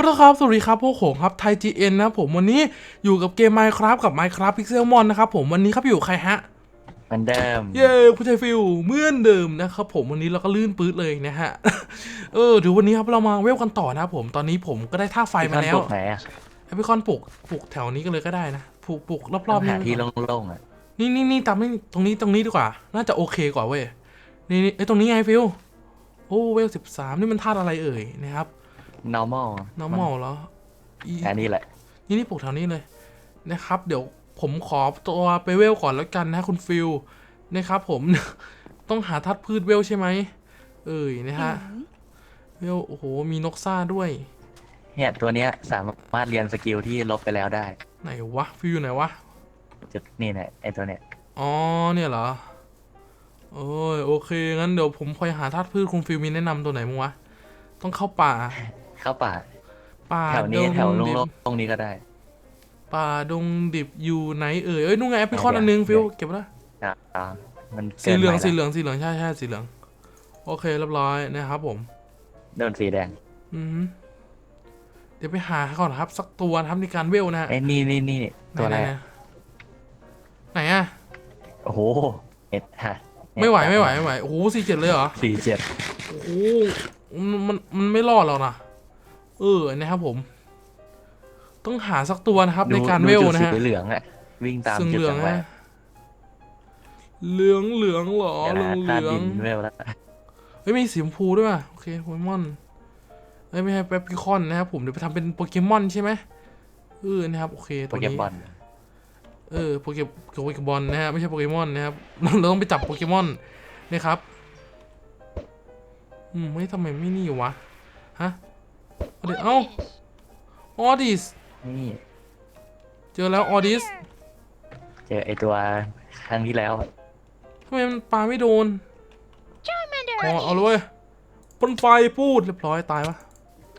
ก็ต้องครับสวัสดีครับพวกผมครับไทย GN นะครับผมวันนี้อยู่กับเกม Minecraft กับ Minecraft Pixelmon นะครับผมวันนี้ครับอยู่กับใครฮะเหมือนเดิม เย้ผู้ชายฟิลเหมือนเดิมนะครับผมวันนี้เราก็ลื่นปื๊ดเลยนะฮะ เออเดี๋ยววันนี้ครับเรามาเวลกันต่อนะครับผมตอนนี้ผมก็ได้ท่าไฟมาแล้วปลูกไหนอะแอปเปิลคอนปลูกปลูกแถวนี้ก็เลยก็ได้นะปลูกปลูกรต้ออบงๆหานี่ที่โล่งๆอะนี่นี่นี่ตามนี่ตรงนี้ตรงนี้ดีกว่า น่าจะโอเคกว่าเว้ยนี่นี่ไอ้ยตรงนี้ไงฟิลโอ้เวลสิบสามนี่มันธาตุอะไรเอ่ยนะครับ normal normal แล้วอีอันนี้แหละ นี่นี่ปลูกแถวนี้เลยนะครับ เดี๋ยวผมขอตัวไปเวลก่อนแล้วกันนะคุณฟิลนะครับผม ต้องหาทัดพืชเวลใช่ไหมเอ่ยนะฮะเวลโอ้โหมีนกซ่าด้วย เนี่ยตัวเนี้ยสามารถเรียนสกิลที่ลบไปแล้วได้ ไหนวะฟิลอยู่ไหนวะจุดนี่นะไอตัวเนี้ยอ๋อเนี่ยเหรอโอ้ยโอเคงั้นเดี๋ยวผมคอยหาทัดพืชคุณฟิลมีแนะนำตัวไหนมั้งวะต้องเข้าป่า เข้าป่า ป่าแถวนี้ดงแถวดิบโล่งๆตรงนี้ก็ได้ ป่าดงดิบอยู่ไหนเอ่ยเอ้ยนู่นไงแอปเปิลคอนเดี๋ยวอันนึงเดี๋ฟิยวลเก็บไว้ละอะอะมันสีเหลืองกินไปสีเหลืองสีเหลืองใช่ใช่สีเหลือง โอเคเรียบร้อยนะครับผม โดนสีแดงอืมเดี๋ยวไปหาก่อนครับ สักตัวนะครับในการเวลนะฮะไอ้ยนี่นี่นี่ตัวอะไร ไหนอะไหนไหนอะโอ้โหเอ็ดฮะไม่ไหวไม่ไหวไม่ไหวโอ้โหสี่เจ็ดเลยเหรอสี่เจ็ดโอ้โหมันมันมันไม่รอดหรอกนะ เออนะครับผม ต้องหาสักตัวนะครับ ในการเวลดูจุดนะฮะสีเหลืองอะวิ่งตามซึ่งจุดเหลืองจังหวะนะเหลืองเหลืองเหรอเดี๋ยวเหลืนะองเหตาลือดิงนเวลแล้วเฮ้ยมีสีชมพูด้วยว่ะโอเคโปเกมอนเอ้ยไม่ใช่แป๊บพิคอนนะครับผมเดี๋ยวไปทำเป็นโปเกมอนใช่ไหมเออนะครับโอเคโปตัวเกนี้มอนเออโปเกโปเกบอลนะฮะไม่ใช่โปเกมอนนะครับเราต้องไปจับโปเกมอนนะครับอืมไม่ทำไมไม่นี่วะฮะ เอาเดี๋ยวเอ้าออดิสนี่เจอแล้วออดิสเจอไอตัวครั้งที่แล้วอะทำไมมันปาไม่โดนอ๋อเอาเลยเว้ยพ่นไฟพูดเรียบร้อยตายปะ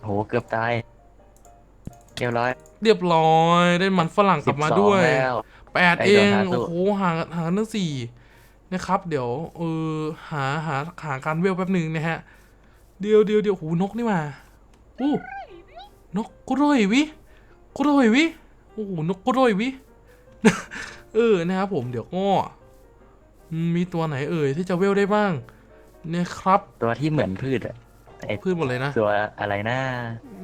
โหเกือบตายเรียบร้อย เรียบร้อยได้มันฝรั่งกลับมาด้วย12แล้วแปดไอ้เอโดงนหาสู้โอ้โหห่างห่างกันตั้งสี่นะครับ เดี๋ยวเออหาหาหาการเวลแป๊บหนึ่งนะฮะ เดียวเดียวเดียวโอ้โหนกนี่มา อู้นกกุโรยวิกุโรยวิโอ้โหนกกุโรยวิเออนะครับผมเดี๋ยวก็อืมมีตัวไหนเอ่ยที่จะเวลได้บ้างเนี่ยครับ ตัวที่เหมือนพืชอะไอพืชหมดเลยนะตัวอะไรนะ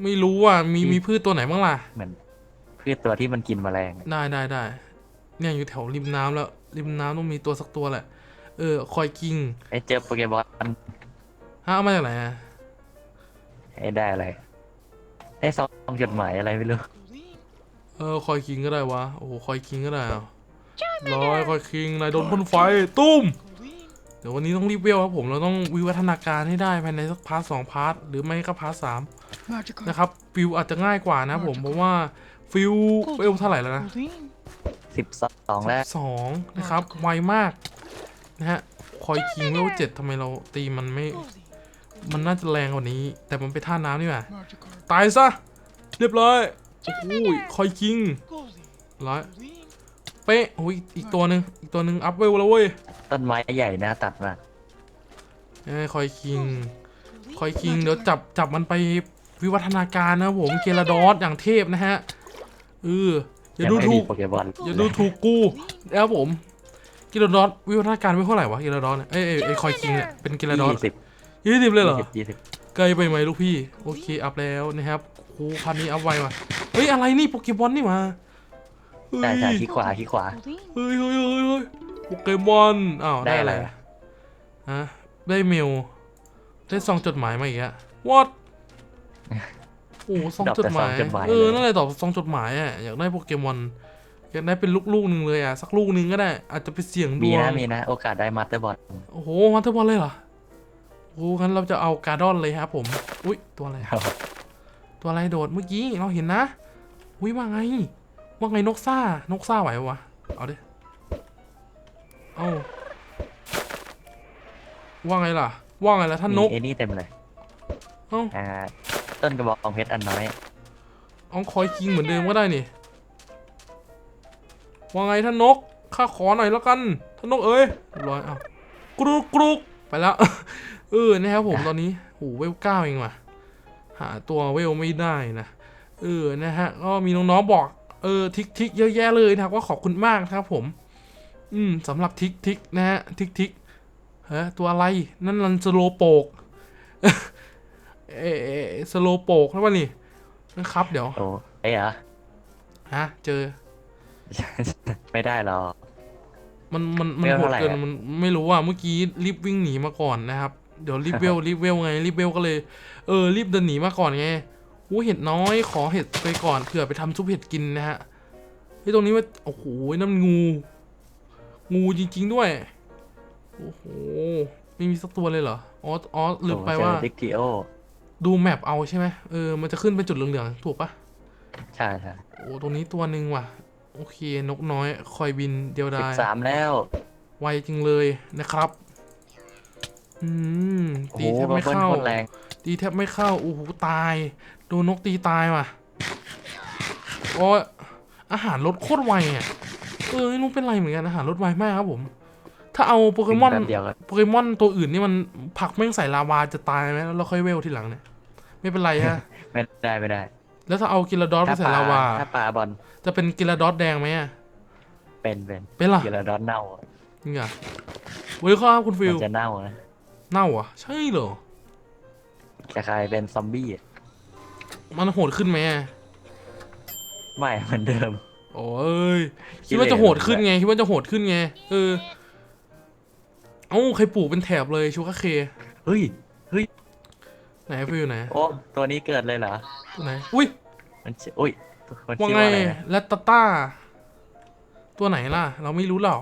ไม่รู้ว่ามีมีพืชตัวไหนบ้างล่ะเหมือนพืชตัวที่มันกินแมลงอะได้ได้ได้เนี่ยอยู่แถวริมน้ำแล้ว ริมน้ำต้องมีตัวสักตัวแหละ เออ คอยกิงไอเจอโปเกมอนฮะเอามาจากไหนอะไอได้อะไร ไอซองจดหมายอะไรไม่รู้เออคอยคิงก็ได้วะโอ้โหคอยคิงก็ได้อะร้อยคอยคิงนายโดนพ่นไฟตุ้มเดี๋ยววันนี้ต้องรีบเวลครับผมเราต้องวิวัฒนาการให้ได้ภายในสักพาร์ทสองพาร์ทหรือไม่ก็พาร์ทสาม Magikarp. นะครับฟิวอาจจะง่ายกว่านะผมเพราะว่าฟิวเวลเท่าไหร่แล้วนะ Goldeen. สิบสองแล้วสองนะครับไวมากนะฮะคอยคิงเวลเจ็ดทำไมเราตีมันไม่ Goldeen. มันน่าจะแรงกว่านี้ แต่มันไปนท่าน้ำนี่หว่า Magikarp. ตายซะ เรียบร้อยโอ้ยคอยคิง Goldeen. ร้อย Goldeen. เป๊ะโอ้ยอีกตัวหนึ่งอีกตัวหนึ่งอัพเวลแล้วเว้ยต้นไม้ใหญ่นะตัดมาเอ้ยคอยคิง คอยคิง เดี๋ยวจับจับมันไปวิวัฒนาการนะผมเกลาดอสอย่างเทพนะฮะเอออย่าดูงไม่ถูมีกโปเกมอนอย่าดูถูกกูแล้วผมเกลาดอสวิวัฒนาการไม่เท่าไหร่วะเกลาดอสเนี่ยเอ้ยเอ้ยเอ้ยคอยคิงเนี่ยเป็นเกลาดอส ยี่สิบยี่สิบเลยเหรอยี่สิบยี่สิบไกลไปไหมลูกพี่ โอเค อัพแล้วนะครับโอ้พันนี้อัพไวว่ะเฮ้ย อะไรนี่โปเกมอนนี่มาเฮ้ยใช่ใช่ขี้ขวาขี้ขวา Goldeen. เฮ้ยเฮ้ยเฮ้ยเฮ้ยโปเกมอน อ้าว ได้ได้อะอะไรไรอะฮะได้เมล ได้ซองจดหมายมาอีกอะ what โอ้ซองดอกจดแต่หซอมางยจดหมาย เออเลยนั่นแหละตอบซองจดหมายอะอยากได้โปเกมอน อยากได้เป็นลูกๆหนึ่งเลยอะสักลูกหนึ่งก็ได้ อาจจะไปเสี่ยงดมีวงนะ มีนะ โอกาสได้มาสเตอร์บอล โอ้โห มาเทอร์บอลเลยเหรอ โอ้งั้นเราจะเอาการ์ดอนเลยครับผม อุ้ยตัวอะไรอะตัวอะไรโดดเมื่อกี้เราเห็นนะ อุ้ยว่าไง ว่าไงนกซ่า นกซ่าไหวปะวะ เอาดิ เอาว่าไงล่ะ ว่าไงล่ะท่านนก มีไอ้นี่เต็มเลยเอ้าอ่าต้นกระบอกเพชรอันน้อย เอาคอยคิงเหมือนเดิมก็ได้นี่ ว่าไงท่านนก ข้าขอหน่อยแล้วกัน ท่านนกเอ้ยเรียบร้อยอ้าวกรุกกรุกไปแล้ว เออนะครับผมตอนนี้โหเวลเก้าเองว่ะ หาตัวเวลไม่ได้นะเออนะฮะก็มีน้องๆบอกเออทิกทิกเยอะแยะเลยนะครับว่าขอบคุณมากนะครับผม อืมสำหรับทิกทิกนะฮะทิกทิกเฮ้ยตัวอะไรนั่นมันสโลโปกเอเอสโลโปกแล้ววะนี่นะครับ เดี๋ยวโอ้ไอ้เหรอฮะเจอ ไม่ได้หรอกมันมันมันเวลโหดเท่าไหร่เกินอะมันไม่รู้อะเมื่อกี้รีบวิ่งหนีมาก่อนนะครับ เดี๋ยวรีบเวลรีบเวลไงรีบเวลก็เลย เออรีบเดินหนีมาก่อนไงอู้เห็ดน้อยขอเห็ดไปก่อนเผื่อไปทำซุปเห็ดกินนะฮะเฮ้ยตรงนี้ว่าโอ้โหนั่นมันงู งูจริง ๆ ด้วยโอ้โหไม่มีสักตัวเลยเหรออ๋ออ๋อลืมไปว่าดิกทีโอดูแมปเอาใช่ไหมเออมันจะขึ้นเป็นจุดเหลืองๆถูกปะใช่ใช่โอ้ตรงนี้ตัวหนึ่งว่ะ โอเคนกน้อย คอยบินเดียวสิดาบยสามแล้ว ไวจริงเลยนะครับ อืมโอ้ตีโห แทบบัไม่ฟเฟิลเข้าโคตรแรงตีแทบไม่เข้าโอ้โหตายโดนนกตีตายว่ะโอ้ยอาหารลดโคตรไวอะเออไม่รู้เป็นไรเหมือนกันอาหารลดไวมากครับผม ถ้าเอาโปเกมอนแป๊บเดียวก็โปเกมอนตัวอื่นนี่มันผลักแม่งใส่ลาวาจะตายไหมแล้วเราค่อยเวลทีหลังเนี่ยไม่เป็นไรฮะไม่ได้ไม่ได้ แล้วถ้าเอากิลาดอสไปถ้าใส่ปลาลาวาถ้าปลาบอลจะเป็นกิลาดอสแดงไหมอะเป็นเป็นเป็นเหรอเกลาดอนเน่าจริงเหรอเว้ยครับคุณฟิมัลนจะเน่านะ เน่าอะ ใช่เหรอจะกลายเป็นซอมบี้อะมันโหดขึ้นไหมอะไม่เหมือนเดิม โอ้ยคิดว่าจะโหดขึ้นไงคิดว่าจะโหดขึ้นไงเออเอ้าใครปลูกเป็นแถบเลยชูคาเค เฮ้ยเฮ้ยไหนฟิลอยู่ไหนโอ้ตัวนี้เกิดเลยเหรอตัวไหนอุ้ยมันชื่ออุ้ยมันว่าชื่อไงว่าอะไรนะแรตตาต้า ตัวไหนล่ะ เราไม่รู้หรอก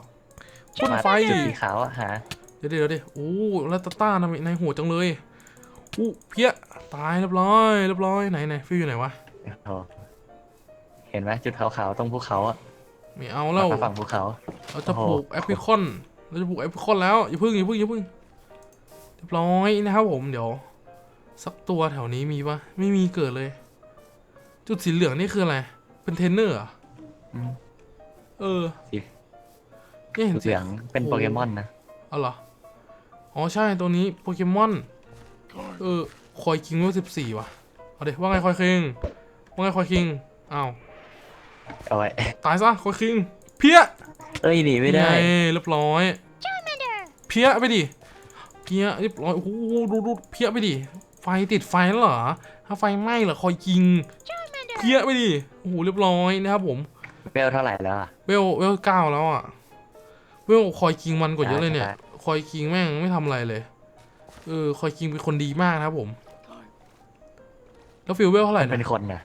พ่นไฟ จุดสีขาวอะหาเดี๋ยวเดี๋ยวเดี๋ยวโอ้แรตตาต้านะในโหดจังเลยอู้เพี้ยตายเรียบร้อยเรียบร้อยไหนไหนฟิลอยู่ไหนวะโอ้เห็นไหมจุดขาวๆตรงภูเขาอะไม่เอาแล้วมาฝั่งภูเขาเราจะโอ้ปโหลูกแอปเปิลคอนเราจะปลูกแอปเปิลคอนแล้วอย่าพึ่งอย่าพึ่งอย่าพึ่งเรียบร้อยนะครับผมเดี๋ยวสักตัวแถวนี้มีปะไม่มีเกิดเลย จุดสีเหลืองนี่คืออะไร เป็นเทรนเนอร์เหรออืมเออสีไม่เห็นเหลืองเป็นโปเกมอนนะเอาเหรอ อ๋อใช่ตัวนี้โปเกมอนเออคอยคิงว่าสิบสี่ว่ะ เอาเดี๋ยวว่าไงคอยคิง ว่าไงคอยคิง อ้าวเอาไว้ตายซะคอยคิง เพี้ยเอ้ยหนีไม่ได้ไงเรียบร้อย เพี้ยไปดิ เพี้ยเรียบร้อย โอ้โหดูดูเพี้ยไปดิ ไฟติดไฟแล้วเหรอ ถ้าไฟไหม้เหรอคอยยิง เพี้ยไปดิ โอ้โหเรียบร้อยนะครับผม เวลเท่าไหร่แล้วอะเวลเวลเก้าแล้วอะเวลคอยคิงมันกว่าเยอะเลยเนี่ยใช่ คอยคิงแม่งไม่ทำอะไรเลย เออคอยคิงเป็นคนดีมากนะครับผม แล้วฟิลเวลเท่าไหร่มันนะเป็นคนนะ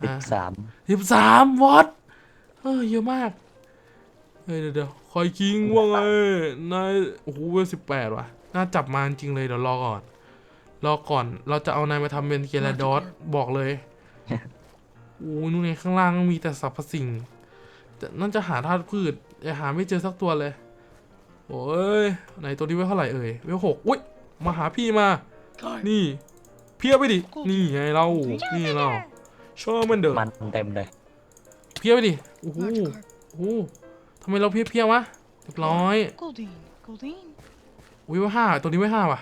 สิบอ่าสามสิบสามวอตเออเยอะมากเฮ้ยเดี๋ยวเดี๋ยวคอยคิงว่าไงนายโอ้โหเวลสิบแปดว่ะ น่าจับมาจริงเลยเดี๋ยวรอก่อน รอก่อนเราจะเอานายมาทำเป็นเกลาดอสบอกเลยโอ้ยนู่นไงข้างล่างมีแต่สรรพสิ่ง แต่นั่นจะหาธาตุพืชแต่หาไม่เจอสักตัวเลย โอ้ยไหนตัวนี้ไว้เท่าไหร่เอ่ยเวลหกอุ้ยมาหาพี่มา Time. นี่ เพี้ยไปดิ นี่ไงเรา นี่เราชอบมันเด้อมันเต็มเลย เพี้ยไปดิ โอ้โห Magikarp. โอ้โหทำไมเราเพี้ยเพี้ยวะเรียบร้อย Goldeen. Goldeen. อุ้ยไว้ห้าตัวนี้ไว้ห้าว่ะ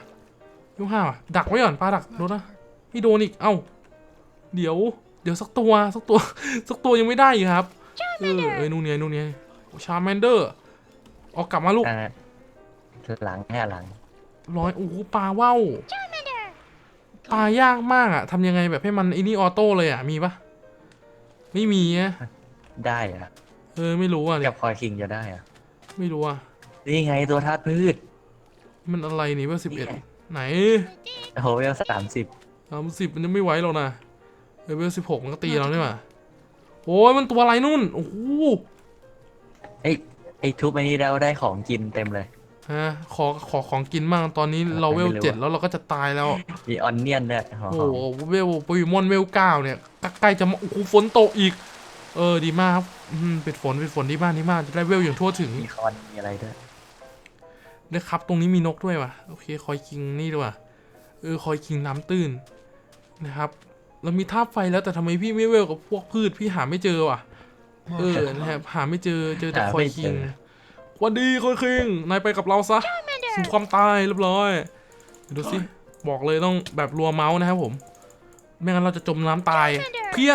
ไว้ห้าว่ะ ดักไว้ก่อนปลาดักโดนนะ Magikarp. ไม่โดนอีก เอ้า เดี๋ยว เดี๋ยวสักตัวสักตัวสักตัวยังไม่ได้อีกครับ เออเอ้ยนู่นไงนู่นไงชาร์แมนเดอร์ ออกกลับมาลูกอ่า หลังแค่หลังเรียบร้อยโอ้โหปลาว่าวปลายากมากอะทำยังไงแบบให้มันไอ้นี่ออโต้เลยอะมีปะไม่มีอะได้อะเออไม่รู้อะเนี่กัยบคอยคิงจะได้อะไม่รู้อะนี่ไงตัวธาตุพืช มันอะไรนี่ว่าสิบเอ็ดนี่ไงไหนโอ้โหเวลสามสิบสามสิบมันยังไม่ไหวหรอกนะเลเวลสิบหกมันก็ตีเราเนี่ยมาโอ้ยมันตัวอะไรนู่นโอ้โหไอ้ไอ้ทุบไอ้นี่แล้วได้ของกินเต็มเลย ฮะขอขอของกินบ้างตอนนี้เราเวลไม่รู้อะเจ็ดแล้วเราก็จะตายแล้ว มีออนเนียนด้วยหอโอ้มโหเวลโปเกมอนเวลเก้าเนี่ยใกล้จะมาโอ้โหฝนตกอีก เออดีมากครับอืมปิดฝนปิดฝนดีมากดีมากจะได้เวลอย่างทั่วถึงมีคอนมีอะไรด้วยนะครับ ตรงนี้มีนกด้วยว่ะโอเคคอยคิงนี่ด้วยว่ะเออคอยคิงน้ำตื้นนะครับเรามีท่าตุไฟแล้วแต่ทำไมพี่ไม่เวลกับพวกพืชพี่หาไม่เจอว่ะ เออนะครับหาไม่เจอเจอแต่หาคอไม่ยเจอคิงห วันดีคอยคิง นายไปกับเราซะสู่ความตายเรียบร้อยเดี๋ยวดูสิ บอกเลยต้องแบบรัวเมาส์นะครับผม ไม่งั้นเราจะจมน้ำตาย เพี้ย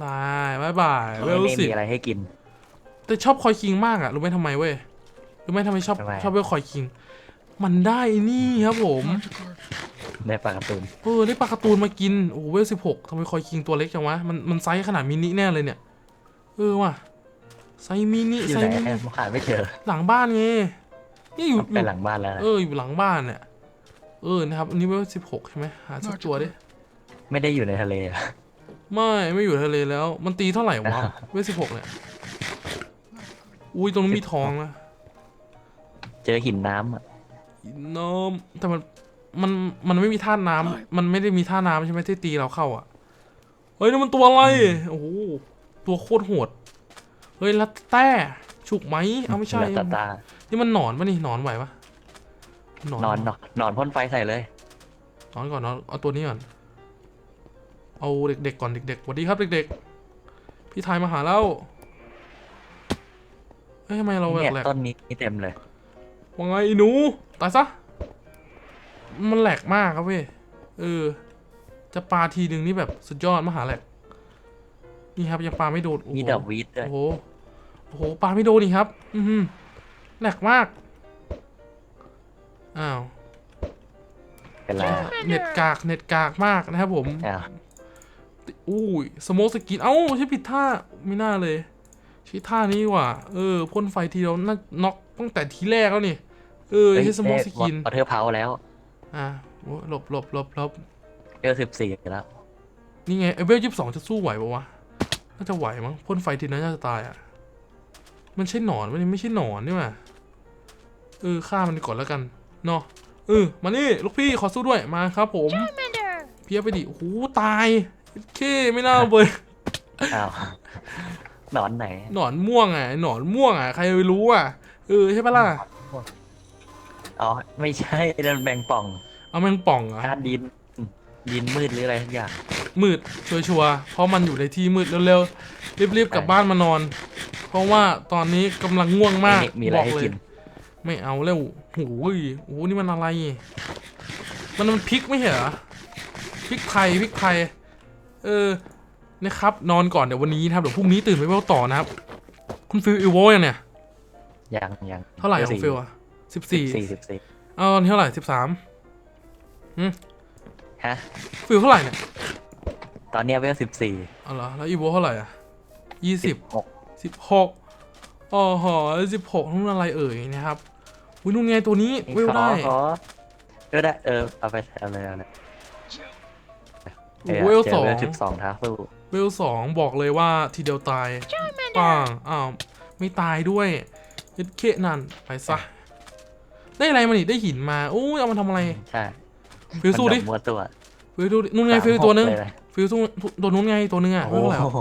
ได้บายบายเวลไม่สิมีอะไรให้กิน แต่ชอบคอยคิงมากอะรู้ไหมทำไมเว้ย รู้ไหมทำไมชอบทำไมชอบเวลคอยคิง มันได้นี่ครับผม Magikarp. ในปลากระตุนเออได้ปลาการ์ตูนมากิน โอ้โหเวลสิบหกทำไมคอยคิงตัวเล็กจังวะ มันมันไซส์ขนาดมินิแน่เลยเนี่ย เออว่ะ ไซส์มินิอยู่ไซไหนส์มินิผมหาไม่เจอหลังบ้านไงนี่อยู่อไปยู่หลังบ้านแล้วนะเอออยู่หลังบ้านเนี่ยเออนะครับอันนี้เวลสิบหกใช่ไหมหาสักตัวดิไม่ได้อยู่ในทะเลอะไม่ไม่อยู่ทะเลแล้ว มันตีเท่าไหร่วะอ้าวเวลสิบหกเนี่ยอุ้ยตรงนู้นมีทองนะ เจอหินน้ำอะน้ำแต่มันมันมันไม่มีท่าน้ำมันไม่ได้มีท่าน้ำใช่ไหมที่ตีเราเข้าอะเฮ้ยนี่นมันตัวอะไรโอ้โหตัวโคตรโหด เฮ้ยลัตแต้ฉุกไหมเอาไม่ใช่ลาตาตานี่มันหนอนปะนี่หนอนไหวปะหนอนนอนนอนนอนพ่นไฟใส่เลยหนอนก่อนเนอนเอาตัวนี้ก่อนเอาเด็กๆก่อนเด็กๆสวัสดีครับเด็กๆ พี่ทายมาหาแล้วเฮ้ยทำไมเราแหเนี่ยลกต้นนี้เต็มเลยๆว่าไงไอ้หนูตายซะ มันแหลกมากครับเว้ยเออ จะปาทีหนึ่งนี่แบบสุดยอดมหาแหลก นี่ครับยังปาไม่โดนโอ้โหมีดอกวีดด้วยโอ้โหโอ้โหปาไม่โดนนี่ครับ อือหือแหลกมากอ้าวเป็นไรอะเน็ตกากเน็ตกากมากนะครับผมอ้าวอุ้ยสโมกสกินเอ้าใช่ผิดท่าไม่น่าเลยใช้ท่านี้ดีกว่าเออพ่นไฟทีเดียวน่าน็อกตั้งแต่ทีแรกแล้วนี่เออใช้สโมกสกินวอเทอร์เพาแล้วอะโอ้ยหลบหลบหลบหลบเจอสิบสี่แล้ว นี่ไงเอเวลยี่สิบสองจะสู้ไหวปะวะ น่าจะไหวมั้งพ่นไฟทีนั้นน่าจะตายอะ มันใช่หนอนมันไม่ใช่หนอนนี่หว่าเออฆ่ามันก่อนแล้วกันเนาะเออมานี่ลูกพี่ขอสู้ด้วยมาครับ ผม เพียบไปดิโอ้โหตายเคไม่น่าเลยอ้าวหนอนไหนหนอนม่วงอะหนอนม่วงอะใครไปรู้อะเออใช่ปะล่ะอ๋อไม่ใช่เดินแบงป่อง เอาแมงป่องเหรอะธาตุดิน ดินมืดหรืออะไรทุกอย่าง มืดชัวร์ๆเพราะมันอยู่ในที่มืดเร็วๆรีบๆกลับบ้านมานอน เพราะว่าตอนนี้กำลังง่วงมากมีมีอะไรบอกให้เลย กิน ไม่เอาแล้วโอ้ยโอ้โหนี่มันอะไร มันมันพริกไม่ใช่เหรอพริกไทยพริกไทย เออ นะครับ นอนก่อนเดี๋ยววันนี้นะครับ เดี๋ยวพรุ่งนี้ตื่นไปเวลต่อนะครับ คุณฟิลอีโวยังเนี่ย ยังยังเท่าไหร่ของฟิลอะสิบสี่สี่สิบสี่เอาตอนนี้เท่าไหร่สิบสาม ฮะ ฟิลเท่าไหร่เนี่ยตอนเนี้ยเวลสิบสี่เอาเหรอแล้วอีโวเท่าไหร่อะยี่สิบหกสิบหกอ๋อหอสิบหกนู่นอะไรเอ่ยนะครับอุ้ยนู่นไงตัวนี้เวลได้ขอก็ได้เออเอาไปเอาเลยเอาเลยโอ้โหเวลสองเวลสิบสองท้าสู้เวลสองบอกเลยว่าทีเดียวตายปังอ้าวไม่ตายด้วยยึดเคนั่นไปซะได้อะไรมานี่ได้หินมาโอ้ยเอามาทำอะไรใช่ ฟิลสู้ดิ มันแบบมัวตัวฟิลดูดินู่นไงฟิลตัวนึง สามหกเลยะฟิลสู้ตัวนู้นไงตัวนึงอะโอ้ไม่เท่าไหร่หรอกโห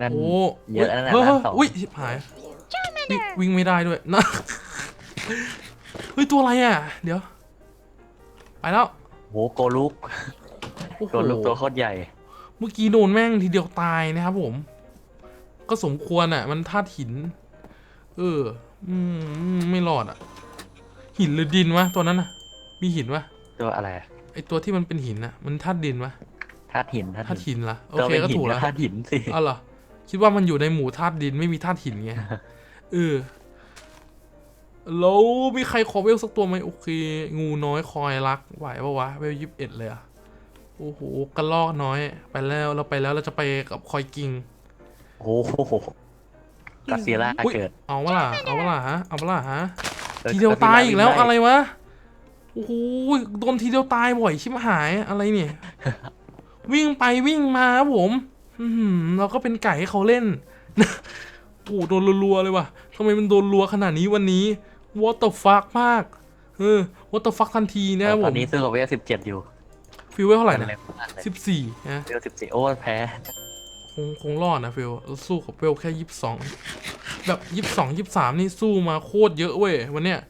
นั่น โอ้เยอะนะเฮ้ยนั่เฮ้ยนสอง อุ้ยชิบหายวิ่งวิ่งไม่ได้ด้วยนะเฮ้ยตัวอะไรอะ เดี๋ยว ไปแล้วโหโกลุกโอ้โห โกลุกตัวโคตรใหญ่ เมื่อกี้โดนแม่งทีเดียวตายนะครับผม ก็สมควรอะ มันธาตุหิน เออ อืม ไม่รอดอะ หินหรือดินวะตัวนั้นอะ มีหินวะ ตัวอะไรอะไอตัวที่มันเป็นหินอะมันธาตุดินวะธาตุหินธาตุธาตุหินหินละโอตัวเคเป็นก็หินถูกแล้วธาตุหินสิอ๋อเหรอคิดว่ามันอยู่ในหมู่ธาตุดินไม่มีธาตุหินไงเออแล้วมีใครขอเวลสักตัวไหมโอเคงูน้อยคอยรักไหวปะวะเวลยี่สิบเอ็ดเลยอะโอ้โหกระลอกน้อย ไปแล้วเราไปแล้วเราจะไปกับคอยกิง โอ้โหกัสซีล่าอุ๊ย เกิดเอาวะล่ะเอาวะล่ะฮะเอาวะล่ะฮะออทีเดียวตายอีกแล้ว Godzilla อะไรวะ โอ้โหโดนทีเดียวตายบ่อยชิบหายอะไรเนี่ย วิ่งไปวิ่งมาครับผม อือหือเราก็เป็นไก่ให้เขาเล่นโอ้โหโดนรัวๆเลยว่ะทำไมมันโดนรัวขนาดนี้วันนี้ what the fuck มาก เออ what the fuck ทันทีนะครับผตอมนนี้ซื้อกับเวลสิบเจ็ดอยู่ ฟิลเวลเท่าไหร่นะแรงมากเลยสิบสี่นะเวลสิบสี่โอ้แพ้คงคงรอดนะฟิลสู้กับเวลแค่ยี่สิบสองแบบยี่สิบสองยี่สิบสามนี่สู้มาโคตรเยอะเว้ยวันเนี้ย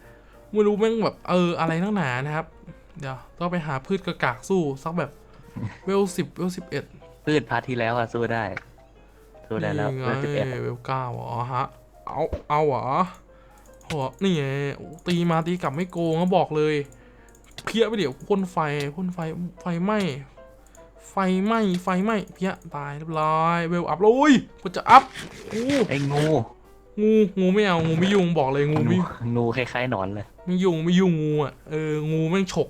ไม่รู้แม่งแบบเอออะไรนักหนานะครับ เดี๋ยวต้องไปหาพืชกระกากสู้สักแบบเวลสิบเวลสิบเอ็ดพืชพาร์ทที่แล้วอะสู้ได้สู้ได้แล้วนี่ไงเวลสิบเอ็ดเวลเก้าเหรอฮะ เอาเอาเหรอหัวนี่ไงโอ้ตีมาตีกลับไม่โกงก็บอกเลย เพี้ยไปเดี๋ยวพ่นไฟพ่นไฟไฟไหม้ไฟไหม้ไฟไหม้เพี้ยตายเรียบร้อยเวลอัพแล้วอุ้ยมันจะอัพโอ้ไอ้งูงูงูไม่เอางูไม่ยุ่งบอกเลยงูงูไม่งูคล้ายๆหนอนเลยไม่ยุ่งไม่ยุ่งงูอะเอองูแม่งฉก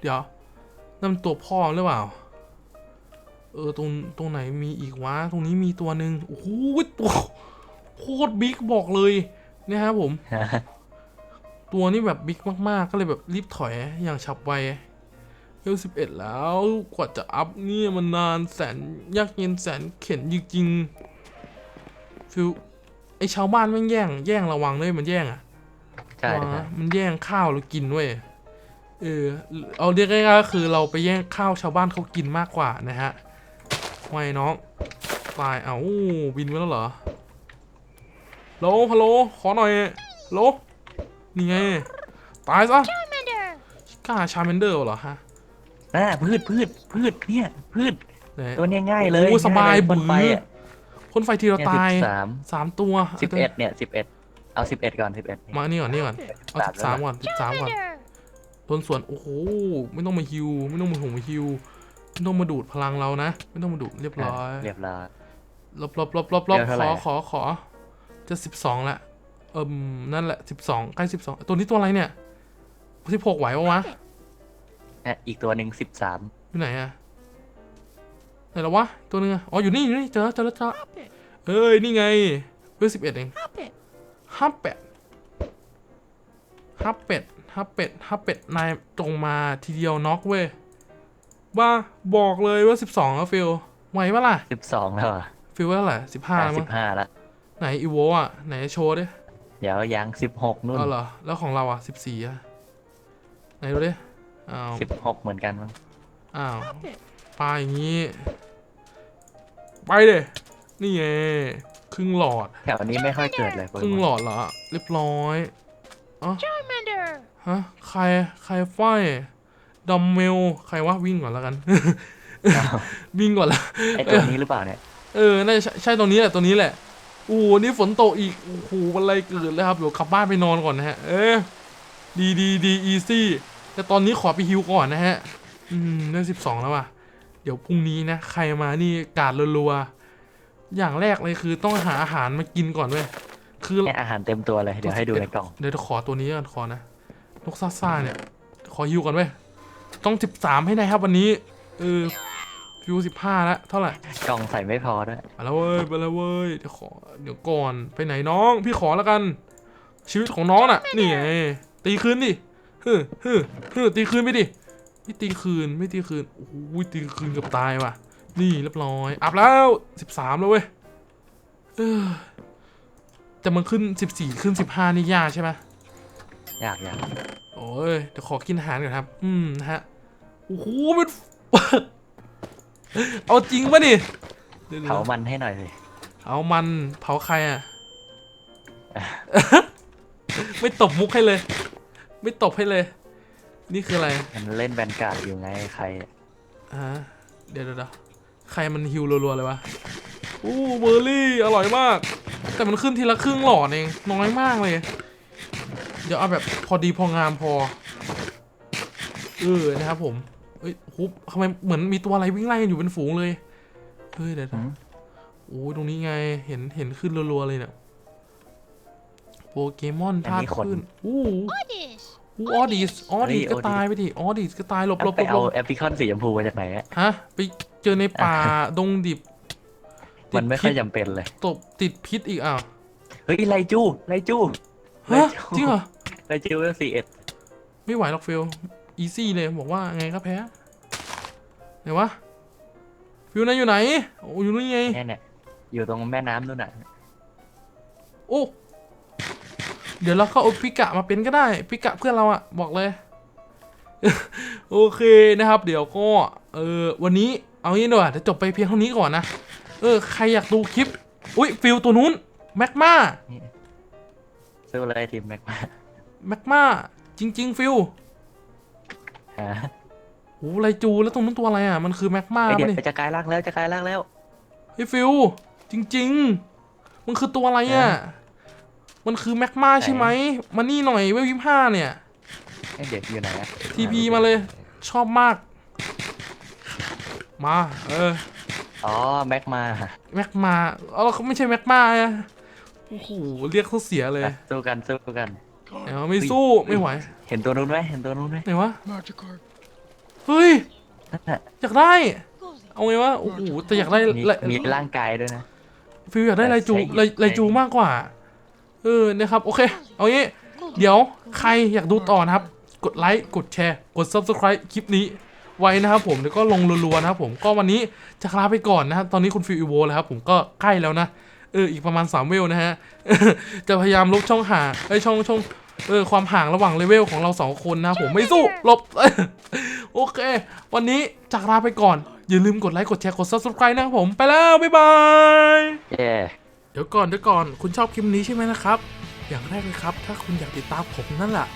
เดี๋ยวนั่นมันตัวพ่อหรือเปล่า เออตรงตรงไหนมีอีกวะตรงนี้มีตัวหนึ่งโอ้โหตัวโคตรบิ๊กบอกเลยนะครับผม ตัวนี้แบบบิ๊กมากๆ ก็เลยแบบรีบถอยอย่างฉับไวเวลสิบเอ็ดแล้วกว่าจะอัพเนี่ยมันนานแสนยากเย็นแสนเข็นจริงๆฟิลไอชาวบ้านแม่งแย่ง แย่งระวังเลยมันแย่งอะใช่ระวังใช่นะมันแย่งข้าวเรากินเว้ยเออเอาเรียกง่ายๆก็คือเราไปแย่งข้าวชาวบ้านเขากินมากกว่านะฮะไม่น้องตายเอาบินไปแล้วเหรอโหลฮัลโหลขอหน่อยโหลนี่ไงตายซะ Charmander! กล้าชาเมนเดอร์เหรอฮะน่าพืชพืชพืชเนี่ยพืชไหนตัวเนี้ยง่ายเลยโอ้สบายง่เลบื้บนไฟออะพ่นไฟทีเราเนี่ยตายสิบสามสามตัวสิบเอ็ดเนี่ยสิบเอ็ด เอาสิบเอ็ดก่อนสิบเอ็ดมาอันนี่ก่อนนี่ก่อนเอาสิบสามก่อนสิบสามก่อน Charmander! โดนสวนโอ้โหไม่ต้องมาฮิวไม่ต้องมาห่วงมาฮิวไม่ต้องมาดูดพลังเรานะ ไม่ต้องมาดูดเรียบร้อยเรียบร้อยลบลบลบลบลบเดี๋ยวเท่าขไหร่ออะขอขอจะสิบสองละเอิมนั่นแหละสิบสองใกล้สิบสองตัวนี้ตัวอะไรเนี่ยสิบหกไหวปะวะอะอีกตัวหนึ่งสิบสามอยู่ไหนอะไหนแล้ววะตัวนึงอะอ๋ออยู่นี่อยู่นี่เจอแล้วเจอแล้วเจอแล้ว Hop it. เอ้ยนี่ไงเพื่อสิบเอ็ดเอง Hop it. ฮับเป็ดฮับเป็ดฮับเป็ดฮับเป็ดนายตรงมาทีเดียวน็อกเว้ยบ้าบอกเลยว่าสิบสองอะฟิลไหวปะล่ะ สิบสองแล้วอะฟิลว่าเท่าไหร่สิบห้าสิมั้บงห้าละไหนอีโวอะ ไหนโชว์ดิเดี๋ยวยังสิบหกนู่นเอาเหรอ แล้วของเราอะสิบสี่อะ ไหนดูดิ อ้าว สิบหกเหมือนกันมั้งอ้าว Hop it. ปลาอย่างงี้ ไปเด้นี่ไง ครึ่งหลอด แถวนี้ไม่ค่อยเกิดเลยครึ่งหลอดเหรอเรียบร้อยอ๋อ Charmander! ฮะใครใครไฟดัมเมลใครวะวิ่งก่อนแล้วกันอ้าววิ่งก่อนละไอตัวนี้หรือเปล่าเนี่ยเออน่าจะใช่ใช่ตรงนี้แหละตัวนี้แหละโอ้โหนี่ฝนตกอีกโอ้โหอะไรเกิดเลยครับเดี๋ยวกลับบ้านไปนอนก่อนนะฮะ เอ๊ะดีดีดีอีซี่แต่ตอนนี้ขอไปฮิวก่อนนะฮะ อืมได้สิบสองแล้วว่ะ เดี๋ยวพรุ่งนี้นะ ใครมานี่กาดรัวๆ อย่างแรกเลยคือต้องหาอาหารมากินก่อนเว้ยคือเนี่ยอาหารเต็มตัวเลย เดี๋ยวให้ดูในกล่อง เดี๋ยวจะขอตัวนี้ก่อนขอนะนกซ่าซ่าเนี่ย ขอฮิวก่อนเว้ยต้องสิบสามให้ได้ครับวันนี้เออฟิวสิบห้าแล้วเท่าไหร่กล่องใส่ไม่พอด้วยมาแล้วเว้ยมาแล้วเว้ยเดี๋ยวขอเดี๋ยวก่อนไปไหนน้อง พี่ขอแล้วกัน ชีวิตของน้องน่ะ นี่ไงตีคืนดิฮึมฮึมฮึมตีคืนไปดิไม่ตีคืนไม่ตีคืนโอ้โหตีคืนเกับตายว่ะ นี่เรียบร้อย อัพแล้วสิบสามแล้วเว้ยเออแต่มันขึ้นสิบสี่ขึ้นสิบห้านี่ยากใช่ไหมอยากอยากโอ้ยเดี๋ยวขอกินอาหารก่อนครับ อืมนะฮะ โอ้โหมัน เอาจริงปะนี่ดี๋ยวๆเผามันให้หน่อยสิเผามันเผาใครอะ ไม่ตบมุกให้เลย ไม่ตบให้เลย นี่คืออะไร มันเล่นแวนการ์ดอยู่ไงใครอะอ่าเดี๋ยวเดี๋ยวเดี๋ยว ใครมันฮิวรัวๆเลยวะอู้เบอร์รี่อร่อยมาก แต่มันขึ้นทีละครึ่งหลอดเองน้อยมากเลย เดี๋ยวเอาแบบพอดีพองามพอเออนะครับผมเอ้ยฮุบทำไมเหมือนมีตัวอะไรวิ่งไล่กันอยู่เป็นฝูงเลยเฮ้ยเดี๋ยวหืมโอ้ยตรงนี้ไงเห็นเห็นขึ้นรัวๆเลยเนี่ยโปเกมอนธาตุขึ้นอู้ อู้ออดิสออดิสก็ตายไปดิออดิสก็ตายหลบหลบไปหลบหลเอาบแอปพลิคอนสีชมพูมาจากไหนอะฮะ ไปเจอในป่าดงดิบมันไม่ค่อยติดพิษจำเป็นเลย ตบติดพิษอีกอ้าวเฮ้ย ไลจู ไลจูไลฮะจูจริงเหรอ ไลจูเวลสี่เอ็ดไม่ไหวหรอกฟิลอีซี่เลยบอกว่าไงก็แพ้ไหนวะฟิลนายอยู่ไหนโอ้อยู่นี่ไงเนี่ยเนี่ยอยู่ตรงแม่น้ำนู่นน่ะ โอ้ เดี๋ยวเราก็เอาพิกะมาเป็นก็ได้พิกะเพื่อนเราอะบอกเลย โอเคนะครับ เดี๋ยวก็เออวันนี้เอางี้ดีกว่าเดี๋ยวจบไปเพียงเท่านี้ก่อนนะเออใครอยากดูคลิปอุ้ยฟิลตัวนู้นแม็กมาซื้ออะไรทีมแม็กมาแม็กมาจริง ๆ ฟิลฮะโอ้ไรจูแล้วตรงนู้นตัวอะไรอะมันคือแม็กมาเฮ้ยเดี๋ยวปะนี่จะกลายร่างแล้วจะกลายร่างแล้วเฮ้ยฟิลจริง ๆ มันคือตัวอะไรอะ มันคือแม็กมาใช่ไหมมานี่หน่อยเวลยี่ห้าเนี่ยไอ้เด็กอยู่ไหนอะทีพีมาเลย ชอบมาก มาเอออ๋อแม็กมาแม็กมาเออเขาไม่ใช่แม็กมาอะโอ้โหเรียกเขาเสียเลยไปสู้กันสู้กันไหนวะไม่สู้ไม่ไหว เห็นตัวนู้นไหมเห็นตัวนู้นไหมไหนวะ Magikarp. เฮ้ยนั่นน่ะอยากได้ เอาไงวะโอ้โหแต่อยากได้มีไรมีร่างกายด้วยนะฟิวอยากได้ไรจูใช้ไรไรจูมากกว่า เออนะครับโอเค เอางี้ เดี๋ยวใครอยากดูต่อนะครับ กดไลค์กดแชร์กด subscribe คลิปนี้ไว้นะครับผมแล้วก็ลงรัวๆนะครับผมก็วันนี้จะลาไปก่อนนะครับตอนนี้คุณฟิวอีโวแล้วครับผมก็ใกล้แล้วนะเอออีกประมาณ 3 เวลนะฮะจะพยายามลบช่องห่างไอยช่องช่องเออความห่างระหว่างเลเวลของเราสองคนนะครับผมไม่สู้หลบโอเค วันนี้จากลาไปก่อน อย่าลืมกดไลค์กดแชร์กด subscribe นะครับผมไปแล้ว บ๊ายบายเย้ เดี๋ยวก่อนเดี๋ยวก่อนคุณชอบคลิปนี้ใช่ไหมนะครับ อย่างแรกเลยครับ ถ้าคุณอยากติดตามผมนั่นแหละ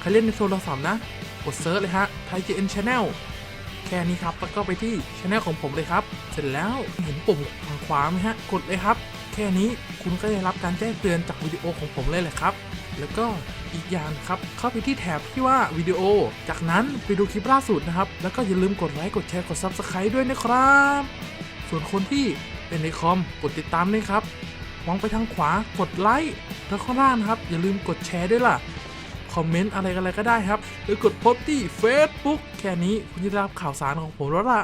ใครเล่นในโทรศัพท์นะ กดเซิร์ชเลยฮะไทย JN Channel แค่นี้ครับแล้วก็ไปที่ช anel ของผมเลยครับ เสร็จแล้วเห็นปุ่มทางขวาไหมฮะ กดเลยครับ แค่นี้คุณก็ได้รับการแจ้งเตือนจากวิดีโอของผมเลยแหละครับ แล้วก็อีกอย่างครับ เข้าไปที่แถบที่ว่าวิดีโอ จากนั้นไปดูคลิปล่าสุดนะครับ แล้วก็อย่าลืมกดไลค์ กดแชร์ กด Subscribe ด้วยนะครับ ส่วนคนที่เป็นในคอม กดติดตามด้วยครับ มองไปทางขวากดไลค์แล้วข้างล่างครับ อย่าลืมกดแชร์ด้วยล่ะ คอมเมนต์อะไรกันอะไรก็ได้ครับหรือกดโพสต์ที่ Facebook แค่นี้คุณจะได้รับข่าวสารของผมแล้วล่ะ